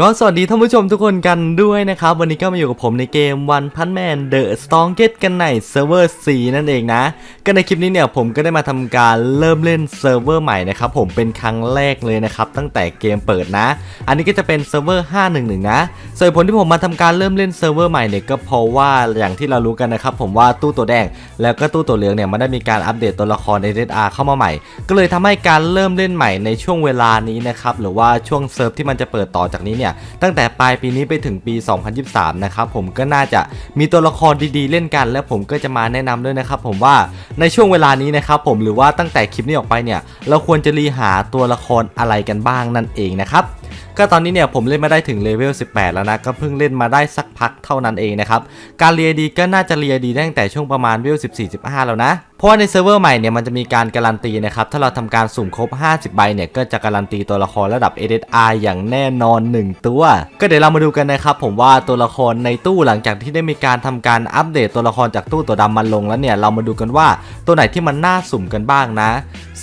ก็สวัสดีท่านผู้ชมทุกคนกันด้วยนะครับ วันนี้ก็มาอยู่กับผมในเกม One Punch Man The Strongest กันในเซิร์ฟเวอร์4นั่นเองนะ ก็ในคลิปนี้เนี่ยผมก็ได้มาทำการเริ่มเล่นเซิร์ฟเวอร์ใหม่นะครับ ผมเป็นครั้งแรกเลยนะครับ ตั้งแต่เกมเปิดนะ อันนี้ก็จะเป็นเซิร์ฟเวอร์ 511 นะส่วนผลที่ผมมาทำการเริ่มเล่นเซิร์ฟเวอร์ใหม่เนี่ยก็เพราะว่าอย่างที่เรารู้กันนะครับผมว่าตู้ตัวแดง แล้วก็ตู้ตัวเหลืองเนี่ยมันได้มีการอัปเดตตัวละครใน SR เข้ามาใหม่ ก็เลยทำให้การเริ่มเล่นใหม่ในช่วงเวลานี้นะครับหรือว่าช่วงเซิร์ฟที่มันจะเปิดต่อจากนี้เนี่ยตั้งแต่ปลายปีนี้ไปถึงปี 2023 นะครับผมก็น่าจะมีตัวละครดีๆ เล่นกัน และผมก็จะมาแนะนำด้วยนะครับผมว่าในช่วงเวลานี้นะครับผมหรือว่าตั้งแต่คลิปนี้ออกไปเนี่ยเราควรจะรีหาตัวละครอะไรกันบ้างนั่นเองนะครับก็ตอนนี้เนี่ยผมเล่นมาได้ถึงเลเวล 18 แล้วนะ ก็เพิ่งเล่นมาได้สักพักเท่านั้นเองนะครับ การเรียดีก็น่าจะเรียดีตั้งแต่ช่วงประมาณเลเวล 14-15 แล้วนะเพราะว่าในเซิร์ฟเวอร์ใหม่เนี่ยมันจะมีการการันตีนะครับถ้าเราทำการสุ่มครบ 50 ใบเนี่ยก็จะการันตีตัวละครระดับ SSR อย่างแน่นอน 1 ตัว ก็เดี๋ยวเรามาดูกันนะครับผมว่าตัวละครในตู้หลังจากที่ได้มีการทำการอัปเดตตัวละครจากตู้ตัวดำมันลงแล้วเนี่ยเรามาดูกันว่าตัวไหนที่มันน่าสุ่มกันบ้างนะ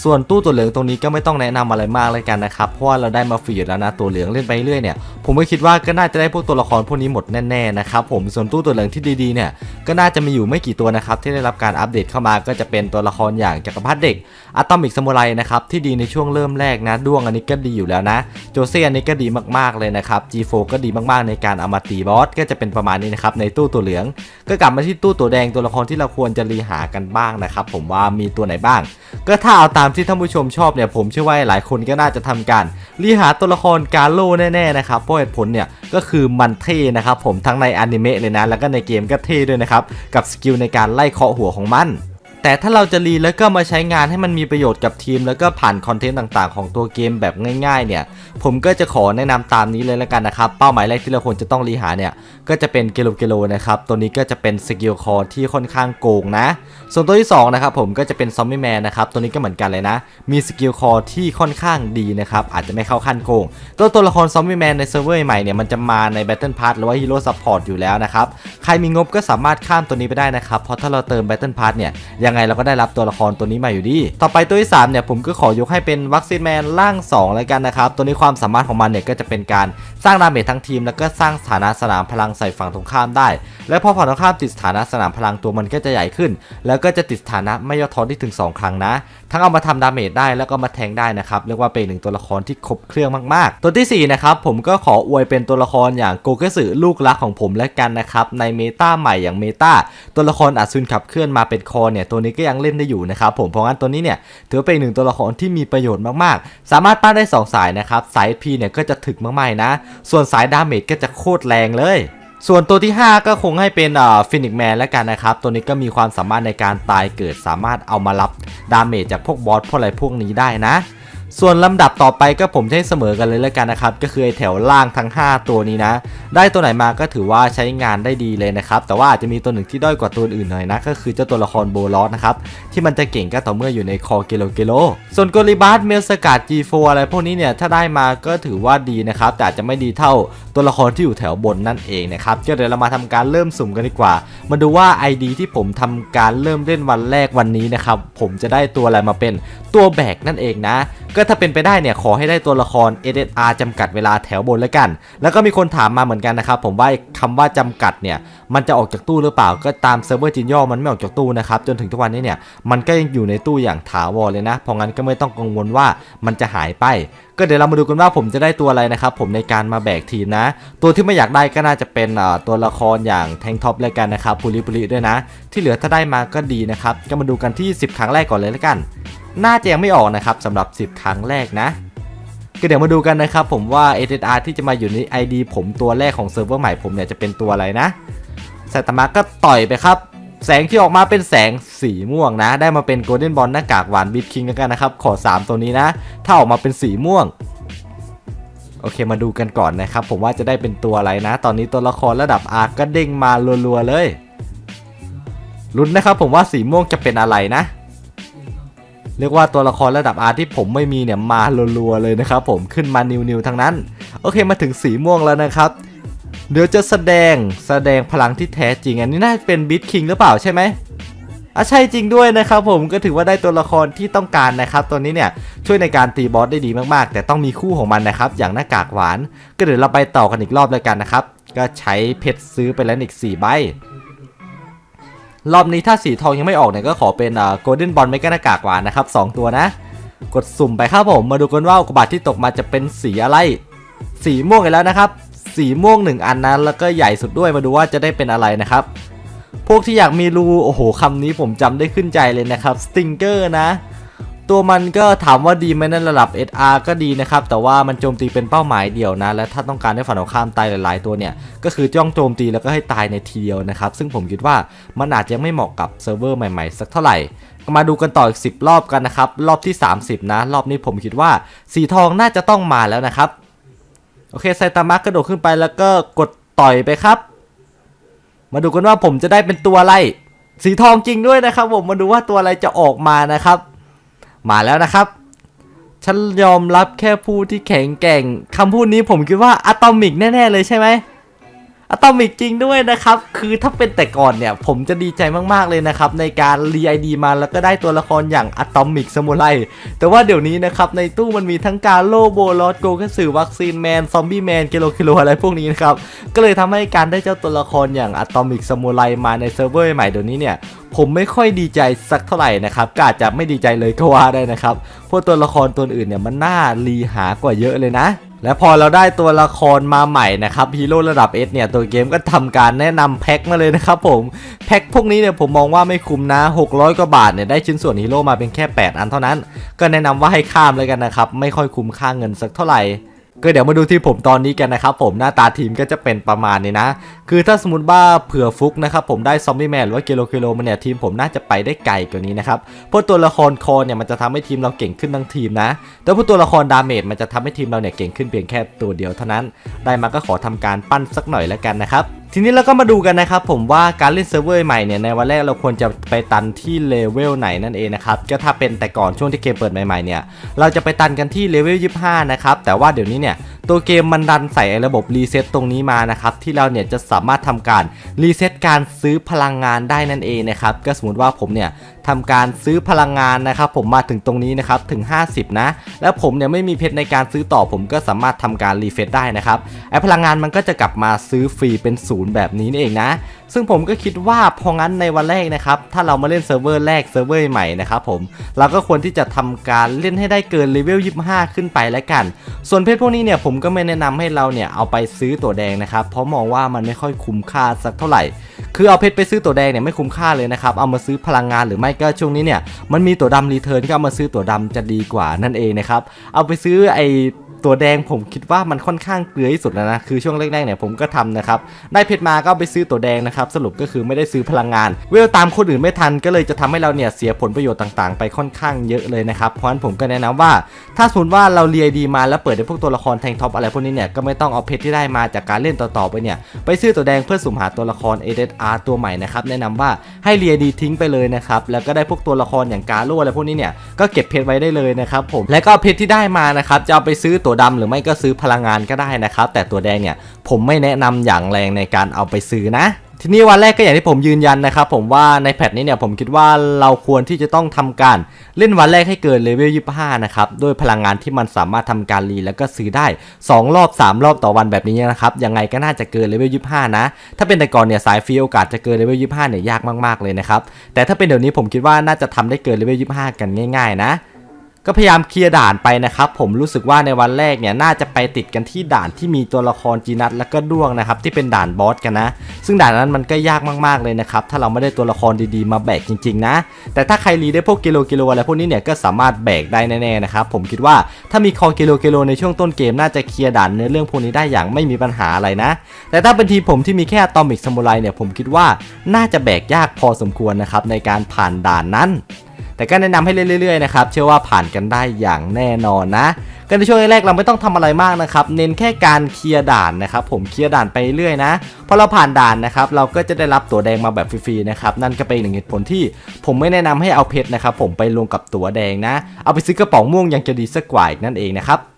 ส่วนตู้ตัวเหลืองตรงนี้ก็ไม่ต้องแนะนำอะไรมากเลยกันนะครับเพราะว่าเราได้มาฟรีอยู่แล้วนะตัวเหลืองเล่นไปเรื่อยเนี่ยผมก็คิดว่าก็น่าจะได้พวกตัวละครพวกนี้หมดแน่ๆนะครับผมส่วนตู้ตัวเหลืองที่ดีๆเนี่ยก็น่าจะมีอยู่ไม่กี่ตัวนะครับที่ได้รับการอัปเดตเข้ามาก็จะเป็นตัวละครอย่างจักรพรรดิเด็กอะตอมิกซามูไรนะครับที่ดีในช่วงเริ่มแรกนะด้วงอันนี้ก็ดีอยู่แล้วนะโจเซอันนี้ก็ดีมากๆเลยนะครับ G4 ก็ดีมากๆในการเอามาตีบอสก็จะเป็นประมาณนี้นะครับในตู้ตัวเหลือง ก็กลับมาที่ตู้ตัวแดงตัวละครที่เราควรจะรีหากันบ้างนะครับผมว่ามีตัวไหนบ้าง ก็ถ้าเอาตามที่ท่านผู้ชมชอบเนี่ยผมเชื่อว่าหลายคนก็น่าจะทำการรีหาตัวละครกาโลแน่ๆนะครับเพราะเหตุผลเนี่ยก็คือมันเท่นะครับผมทั้งในอนิเมะเลยนะแล้วก็ในเกมก็เท่ด้วยนะครับกับสกิลในการไล่เคาะหัวของมัน แต่ถ้าเราจะรีแล้วก็มาใช้งานให้มันมีประโยชน์กับทีม แล้วก็ผ่านคอนเทนต์ต่างๆ ของตัวเกมแบบง่ายๆ เนี่ย ผมก็จะขอแนะนำตามนี้เลยแล้วกันนะครับ เป้าหมายแรกที่เราควรจะต้องรีหาเนี่ย ก็จะเป็นเกโลเกโลนะครับ ตัวนี้ก็จะเป็นสกิลคอร์ที่ค่อนข้างโกงนะ ส่วนตัวที่2นะครับผมก็จะเป็นซอมบี้แมนนะครับ ตัวนี้ก็เหมือนกันเลยนะ มีสกิลคอร์ที่ค่อนข้างดีนะครับ อาจจะไม่เข้าขั้นโกง ตัวตัวละครซอมบี้แมนในเซิร์ฟเวอร์ใหม่เนี่ยมันจะมาใน Battle Pass หรือว่าฮีโร่ซัพพอร์ตอยู่แล้วนะครับ ใครมีงบก็สามารถข้ามตัวนี้ไปได้นะครับ เพราะถ้าเราเติม Battle Pass เนี่ยยงไงเราก็ได้รับตัวละครตัวนี้มาอยู่ดี ต่อไปตัวที่3เนี่ยผมก็ขอยกให้เป็นวัคซีนแมนร่าง2แล้วกันนะครับ ตัวนี้ความสามารถของมันเนี่ยก็จะเป็นการสร้างดาเมจทั้งทีม แล้วก็สร้างสถานะสนามพลังใส่ฝั่งตรงข้ามได้ และพอฝั่งตรงข้ามติดสถานะสนามพลังตัวมันก็จะใหญ่ขึ้น แล้วก็จะติดสถานะไม่ย่อท้อที่ถึง 2 ครั้งนะ ทั้งเอามาทำดาเมจได้แล้วก็มาแทงได้นะครับเรียกว่าเป็นหนึ่งตัวละครที่ครบเครื่องมากๆ ตัวที่4นะครับผมก็ขออวยเป็นตัวละครอย่างโกเกสึลูกรักของผมและกันนะครับในเมตาใหม่อย่างเมตาตัวละครอัศวินขับเคลื่อนมาเป็นคอเนี่ยตัวนี้ก็ยังเล่นได้อยู่นะครับผมเพราะงั้นตัวนี้เนี่ยถือเป็นหนึ่งตัวละครที่มีประโยชน์มากๆ สามารถปั้นได้ 2 สายนะครับสาย P เนี่ยก็จะถึกมากๆนะ ส่วนสายดาเมจก็จะโคตรแรงเลยส่วนตัวที่ 5 ก็คงให้เป็นอ่าฟินิกแมนแล้วกันนะครับ ตัวนี้ก็มีความสามารถในการตายเกิดสามารถเอามารับดาเมจจากพวกบอสพวกอะไรพวกนี้ได้นะ ส่วนลำดับต่อไปก็ผมให้เสมอกันเลยแล้วกันนะครับ ก็คือแถวล่างทั้ง 5 ตัวนี้นะ ได้ตัวไหนมาก็ถือว่าใช้งานได้ดีเลยนะครับ แต่ว่าอาจจะมีตัวหนึ่งที่ด้อยกว่าตัวอื่นหน่อยนะ ก็คือเจ้าตัวละครโบลอสนะครับ ที่มันจะเก่งก็ต่อเมื่ออยู่ในคอเกโลเกโล ส่วนโกลิบาสเมลสกัด G4 อะไรพวกนี้เนี่ยถ้าได้มาก็ถือว่าดีนะครับ แต่อาจจะไม่ดีเท่าตัวละครที่อยู่แถวบนนั่นเองนะครับก็เดี๋ยวเรามาทำการเริ่มสุ่มกันดีกว่า มาดูว่า ID ที่ผมทำการเริ่มเล่นวันแรกวันนี้นะครับผมจะได้ตัวอะไรมาเป็นตัวแบกนั่นเองนะก็็ถ้าเป็นไปได้เนี่ยขอให้ได้ตัวละคร SSR จำกัดเวลาแถวบนแล้วกัน แล้วก็มีคนถามมาเหมือนกันนะครับผมว่าคำว่าจำกัดเนี่ยมันจะออกจากตู้หรือเปล่า ก็ตามเซิร์ฟเวอร์จินย่อมันไม่ออกจากตู้นะครับจนถึงทุกวันนี้เนี่ยมันก็ยังอยู่ในตู้อย่างถาวรเลยนะเพราะงั้นก็ไม่ต้องกังวลว่ามันจะหายไปก็เดี๋ยวเรามาดูกันว่าผมจะได้ตัวอะไรนะครับผมในการมาแบกทีมนะ ตัวที่ไม่อยากได้ก็น่าจะเป็นตัวละครอย่างแทงท็อปเลยกันนะครับปุริปุริด้วยนะ ที่เหลือถ้าได้มาก็ดีนะครับก็มาดูกันที่ 10 ครั้งแรกก่อนเลยแล้วกัน น่าจะยังไม่ออกนะครับสำหรับ 10 ครั้งแรกนะก็เดี๋ยวมาดูกันนะครับผมว่า SSR ที่จะมาอยู่ใน ID ผมตัวแรกของเซิร์ฟเวอร์ใหม่ผมเนี่ยจะเป็นตัวอะไรนะไซตามะก็ต่อยไปครับ แสงที่ออกมาเป็นแสงสีม่วงนะ ได้มาเป็นโกลเด้นบอลหน้ากากหวานบิทคิงแล้วกันนะครับ ขอ 3 ตัวนี้นะ ถ้าออกมาเป็นสีม่วง โอเคมาดูกันก่อนนะครับ ผมว่าจะได้เป็นตัวอะไรนะ ตอนนี้ตัวละครระดับ R ก็เด้งมารัวๆเลยลุ้นนะครับผมว่าสีม่วงจะเป็นอะไรนะ เรียกว่าตัวละครระดับ R ที่ผมไม่มีเนี่ยมารัวๆเลยนะครับผมขึ้นมานิวๆทั้งนั้น โอเคมาถึงสีม่วงแล้วนะครับ เดี๋ยวจะแสดงแสดงพลังที่แท้จริง อันนี้น่าจะเป็นบิทคิงหรือเปล่าใช่ไหมอะใช่จริงด้วยนะครับผมก็ถือว่าได้ตัวละครที่ต้องการนะครับตัวนี้เนี่ยช่วยในการตีบอสได้ดีมากๆ แต่ต้องมีคู่ของมันนะครับ อย่างหน้ากากหวาน ก็เดี๋ยวเราไปต่อกันอีกรอบเลยกันนะครับ ก็ใช้เพชรซื้อไปแล้วอีก 4 ใบ รอบนี้ถ้าสีทองยังไม่ออกเนี่ยก็ขอเป็นอ่าโกลเด้นบอลไม่ก็หน้ากากหวานนะครับ 2 ตัวนะ กดสุ่มไปครับผมมาดูกันว่าอุกบาตที่ตกมาจะเป็นสีอะไร สีม่วงอีกแล้วนะครับ สีม่วงหนึ่งอันนะแล้วก็ใหญ่สุดด้วยมาดูว่าจะได้เป็นอะไรนะครับ พวกที่อยากมีรูโอ้โหคำนี้ผมจำได้ขึ้นใจเลยนะครับสติงเกอร์นะ ตัวมันก็ถามว่าดีไหมในระดับ SR ก็ดีนะครับ แต่ว่ามันโจมตีเป็นเป้าหมายเดียวนะ และถ้าต้องการให้ฝั่งตรงข้ามตายหลาย ๆ ตัวเนี่ย ก็คือจ้องโจมตีแล้วก็ให้ตายในทีเดียวนะครับ ซึ่งผมคิดว่ามันอาจจะไม่เหมาะกับเซิร์ฟเวอร์ใหม่ ๆ สักเท่าไหร่มาดูกันต่ออีก 10 รอบกันนะครับ รอบที่ 30 นะ รอบนี้ผมคิดว่า สีทองน่าจะต้องมาแล้วนะครับ โอเคไซตามะกระโดดขึ้นไปแล้วก็กดต่อยไปครับ มาดูกันว่าผมจะได้เป็นตัวอะไร สีทองจริงด้วยนะครับ ผมมาดูว่าตัวอะไรจะออกมานะครับ มาแล้วนะครับ ฉันยอมรับแค่ผู้ที่แข็งแกร่งคำพูดนี้ผมคิดว่าอะตอมิกแน่ ๆ เลยใช่ไหม อะตอมิกจริงด้วยนะครับ คือถ้าเป็นแต่ก่อนเนี่ย ผมจะดีใจมากๆเลยนะครับ ในการรีไอดีมาแล้วก็ได้ตัวละครอย่างอะตอมิกสมุไรแต่ว่าเดี๋ยวนี้นะครับ ในตู้มันมีทั้งการโลโบลอสโกกสือวัคซีนแมน ซอมบี้แมนกิโลกิโลอะไรพวกนี้นะครับ ก็เลยทำให้การได้เจ้าตัวละครอย่างอะตอมิกสมุไรมาในเซิร์ฟเวอร์ใหม่เดี๋ยวนี้เนี่ยผมไม่ค่อยดีใจสักเท่าไหร่นะครับก็อาจจะไม่ดีใจเลยก็ว่าได้นะครับเพราะตัวละครตัวอื่นเนี่ยมันน่ารีหากว่าเยอะเลยนะ และพอเราได้ตัวละครมาใหม่นะครับฮีโร่ระดับ S เนี่ยตัวเกมก็ทำการแนะนำแพ็คมาเลยนะครับผมแพ็คพวกนี้เนี่ยผมมองว่าไม่คุ้มนะ 600 กว่าบาทเนี่ยได้ชิ้นส่วนฮีโร่มาเป็นแค่ 8 อันเท่านั้น ก็แนะนำว่าให้ข้ามเลยกันนะครับไม่ค่อยคุ้มค่าเงินสักเท่าไหร่ ก็เดี๋ยวมาดูที่ผมตอนนี้กันนะครับผมหน้าตาทีมก็จะเป็นประมาณนี้นะ คือถ้าสมมติว่าเผื่อฟุกนะครับผมได้ซอมบี้แมนหรือว่ากิโลกิโลมันเนี่ยทีมผมน่าจะไปได้ไกลกว่านี้นะครับเพราะตัวละครคอเนี่ยมันจะทำให้ทีมเราเก่งขึ้นทั้งทีมนะ แต่พวกตัวละครดาเมจมันจะทำให้ทีมเราเนี่ยเก่งขึ้นเพียงแค่ตัวเดียวเท่านั้น ได้มาก็ขอทำการปั้นสักหน่อยแล้วกันนะครับ ทีนี้เราก็มาดูกันนะครับผมว่าการเล่นเซิร์ฟเวอร์ใหม่เนี่ยในวันแรกเราควรจะไปตันที่เลเวลไหนนั่นเองนะครับก็ถ้าเป็นแต่ก่อนช่วงที่เกมเปิดใหม่ๆเนี่ยเราจะไปตันกันที่เลเวล25 นะครับแต่ว่าเดี๋ยวนี้เนี่ยตัวเกมมันดันใส่ระบบรีเซ็ตตรงนี้มานะครับที่เราเนี่ยจะสามารถทำการรีเซ็ตการซื้อพลังงานได้นั่นเองนะครับก็สมมติว่าผมเนี่ยทำการซื้อพลังงานนะครับผมมาถึงตรงนี้นะครับถึง 50 นะ แล้วผมเนี่ยไม่มีเพชรในการซื้อต่อผมก็สามารถทำการรีเฟซได้นะครับไอพลังงานมันก็จะกลับมาซื้อฟรีเป็นศูนย์แบบนี้นี่เองนะ ซึ่งผมก็คิดว่าพองั้นในวันแรกนะครับ ถ้าเรามาเล่นเซิร์ฟเวอร์แรกเซิร์ฟเวอร์ใหม่นะครับผม เราก็ควรที่จะทำการเล่นให้ได้เกินเลเวล 25 ขึ้นไปแล้วกัน ส่วนเพชรพวกนี้เนี่ยผมก็ไม่แนะนำให้เราเนี่ยเอาไปซื้อตัวแดงนะครับ เพราะมองว่ามันไม่ค่อยคุ้มค่าสักเท่าไหร่ คือเอาเพชรไปซื้อตัวแดงเนี่ยไม่คุ้มค่าเลยนะครับ เอามาซื้อพลังงานหรือไม่ก็ช่วงนี้เนี่ยมันมีตัวดำรีเทิร์นก็เอามาซื้อตัวดำจะดีกว่านั่นเองนะครับ เอาไปซื้อไอ ตัวแดงผมคิดว่ามันค่อนข้างเกลือที่สุดแล้วนะคือช่วงแรกๆเนี่ยผมก็ทำนะครับได้เพชรมาก็ไปซื้อตัวแดงนะครับสรุปก็คือไม่ได้ซื้อพลังงาน เวลตามคนอื่นไม่ทันก็เลยจะทำให้เราเนี่ยเสียผลประโยชน์ต่างๆ ไปค่อนข้างเยอะเลยนะครับเพราะฉะนั้นผมก็แนะนำว่า ถ้าสมมติว่าเราเรียดีมาแล้วเปิดในพวกตัวละครแทงท็อปอะไรพวกนี้เนี่ยก็ไม่ต้องเอาเพชรที่ได้มาจากการเล่นต่อๆไปเนี่ยไปซื้อตัวแดงเพื่อสุ่มหาตัวละคร ADR ตัวใหม่นะครับแนะนำว่าให้เรียดีทิ้งไปเลยนะครับแล้วก็ได้พวกตัวละครอย่างกาโร่อะไรพวกนี้เนี่ยก็เก็บเพชรไว้ได้เลยนะครับผมและก็เอาเพชรที่ได้มานะครับจะเอาไปซื้อตัววดำหรือไม่ก็ซื้อพลังงานก็ได้นะครับ แต่ตัวแดงเนี่ยผมไม่แนะนำอย่างแรงในการเอาไปซื้อนะทีนี้วันแรกก็อย่างที่ผมยืนยันนะครับผมว่าในแพทนี้เนี่ยผมคิดว่าเราควรที่จะต้องทำการเล่นวันแรกให้เกินเลเวล25 นะครับด้วยพลังงานที่มันสามารถทำการรีแล้วก็ซื้อได้ 2 รอบ 3 รอบต่อวันแบบนี้นะครับยังไงก็น่าจะเกินเลเวล25 นะ ถ้าเป็นแต่ก่อนเนี่ยสายฟรีโอกาสจะเกินเลเวล25 เนี่ยยากมากๆเลยนะครับแต่ถ้าเป็นเดี๋ยวนี้ผมคิดว่าน่าจะทำได้เกินเลเวล25 กันง่าย ๆ นะ ก็พยายามเคลียร์ด่านไปนะครับ ผมรู้สึกว่าในวันแรกเนี่ยน่าจะไปติดกันที่ด่านที่มีตัวละครจีนัทแล้วก็ด้วงนะครับที่เป็นด่านบอสกันนะ ซึ่งด่านนั้นมันก็ยากมากๆเลยนะครับถ้าเราไม่ได้ตัวละครดีๆมาแบกจริงๆนะ แต่ถ้าใครรีได้พวกกิโลกิโลอะไรพวกนี้เนี่ยก็สามารถแบกได้แน่ๆนะครับผมคิดว่าถ้ามีคอกิโลกิโลในช่วงต้นเกมน่าจะเคลียร์ด่านในเรื่องพวกนี้ได้อย่างไม่มีปัญหาอะไรนะ แต่ถ้าเป็นทีมผมที่มีแค่ตอมิกซามูไรเนี่ยผมคิดว่าน่าจะแบกยากพอสมควรนะครับในการผ่านด่านนั้น แต่ก็แนะนำให้เล่นเรื่อยๆนะครับเชื่อว่าผ่านกันได้อย่างแน่นอนนะกันในช่วงแรกเราไม่ต้องทำอะไรมากนะครับเน้นแค่การเคลียร์ด่านนะครับผมเคลียร์ด่านไปเรื่อยนะพอเราผ่านด่านนะครับเราก็จะได้รับตั๋วแดงมาแบบฟรีๆนะครับนั่นก็เป็นหนึ่งเหตุผลที่ผมไม่แนะนำให้เอาเพชรนะครับผมไปลงกับตั๋วแดงนะ เอาไปซื้อกระป๋องม่วงยังจะดีสักกว่าอีกนั่นเองนะครับ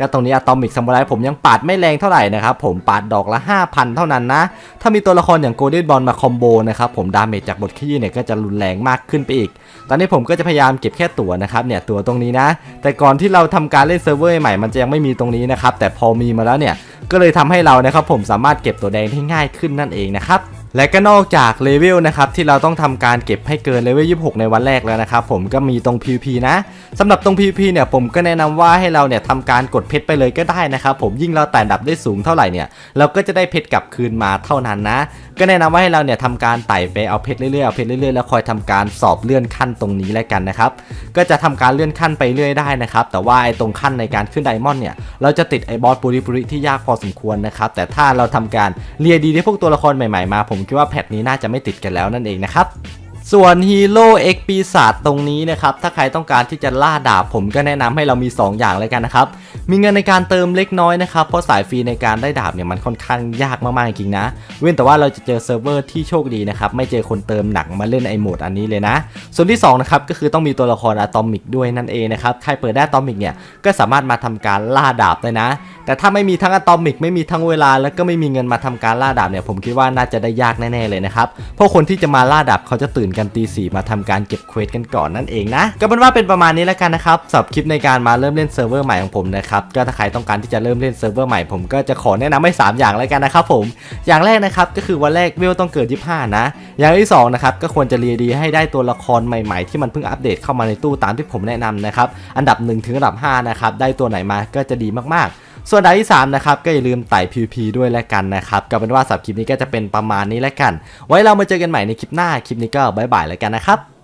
ก็ตรงนี้อะตอมิกซามูไรผมยังปาดไม่แรงเท่าไหร่นะครับ ผมปาดดอกละ 5,000 เท่านั้นนะ ถ้ามีตัวละครอย่างโกลเด้นบอลมาคอมโบนะครับ ผมดาเมจจากบทขี้เนี่ยก็จะรุนแรงมากขึ้นไปอีก ตอนนี้ผมก็จะพยายามเก็บแค่ตั๋วนะครับเนี่ยตั๋วตรงนี้นะ แต่ก่อนที่เราทำการเล่นเซิร์ฟเวอร์ใหม่มันจะยังไม่มีตรงนี้นะครับแต่พอมีมาแล้วเนี่ยก็เลยทำให้เรานะครับผมสามารถเก็บตัวแดงได้ง่ายขึ้นนั่นเองนะครับ และก็นอกจากเลเวลนะครับที่เราต้องทำการเก็บให้เกินเลเวล26 ในวันแรกแล้วนะครับผมก็มีตรง PVP นะสำหรับตรง PVP เนี่ยผมก็แนะนำว่าให้เราเนี่ยทำการกดเพชรไปเลยก็ได้นะครับผมยิ่งเราแต่ดับได้สูงเท่าไหร่เนี่ยเราก็จะได้เพชรกลับคืนมาเท่านั้นนะ ก็แนะนำว่าให้เราเนี่ยทำการไต่ไปเอาเพชรเรื่อยๆเอาเพชรเรื่อยๆแล้วคอยทำการสอบเลื่อนขั้นตรงนี้แล้วกันนะครับก็จะทำการเลื่อนขั้นไปเรื่อยได้นะครับแต่ว่าไอ้ตรงขั้นในการขึ้นไดมอนด์เนี่ยเราจะติดไอ้บอสปุริปุริที่ยากพอสมควรนะครับแต่ถ้าเราทำการเรียดีได้พวกตัวละครใหม่ๆมาผมคิดว่าแพทนี้น่าจะไม่ติดกันแล้วนั่นเองนะครับ ส่วนฮีโร่เอ็กปีศาจตรงนี้นะครับ ถ้าใครต้องการที่จะล่าดาบผมก็แนะนำให้เรามี 2 อย่างเลยกันนะครับ มีเงินในการเติมเล็กน้อยนะครับ เพราะสายฟรีในการได้ดาบเนี่ยมันค่อนข้างยากมากๆจริงนะ เว้นแต่ว่าเราจะเจอเซิร์ฟเวอร์ที่โชคดีนะครับ ไม่เจอคนเติมหนักมาเล่นไอโหมดอันนี้เลยนะ ส่วนที่2นะครับก็คือต้องมีตัวละครอะตอมิกด้วยนั่นเองนะครับ ใครเปิดได้อะตอมิกเนี่ยก็สามารถมาทำการล่าดาบได้นะ แต่ถ้าไม่มีทั้งอะตอมิกไม่มีทั้งเวลา แล้วก็ไม่มีเงินมาทำการล่าดาบเนี่ยผมคิดว่าน่าจะได้ยากแน่ๆเลยนะครับเพราะคนที่จะมาล่าดาบเขาจะตื่นกันตีสี่มาทำการเก็บเควสกันก่อนนั่นเองนะ ก็เป็นว่าเป็นประมาณนี้แล้วกันนะครับสำหรับคลิปในการมาเริ่มเล่นเซิร์ฟเวอร์ใหม่ของผมนะครับก็ถ้าใครต้องการที่จะเริ่มเล่นเซิร์ฟเวอร์ใหม่ผมก็จะขอแนะนำให้ 3 อย่างแล้วกันนะครับผมอย่างแรกนะครับก็คือวันแรกเวลต้องเกิด 25 นะ อย่างที่2นะครับก็ควรจะเรียดีให้ได้ตัวละครใหม่ๆ ที่มันเพิ่งอัปเดตเข้ามาในตู้ตามที่ผมแนะนำนะครับอันดับ 1 ถึงอันดับ5นะครับได้ตัวไหนมาก็จะดีมากๆ ส่วนอันดับที่3นะครับก็อย่าลืมไต่ PVP ด้วยแล้วกันนะครับก็เป็นว่าสับคลิปนี้ก็จะเป็นประมาณนี้แล้วกัน ไว้เรามาเจอกันใหม่ในคลิปหน้าคลิปนี้ก็บายบายแล้วกันนะครับ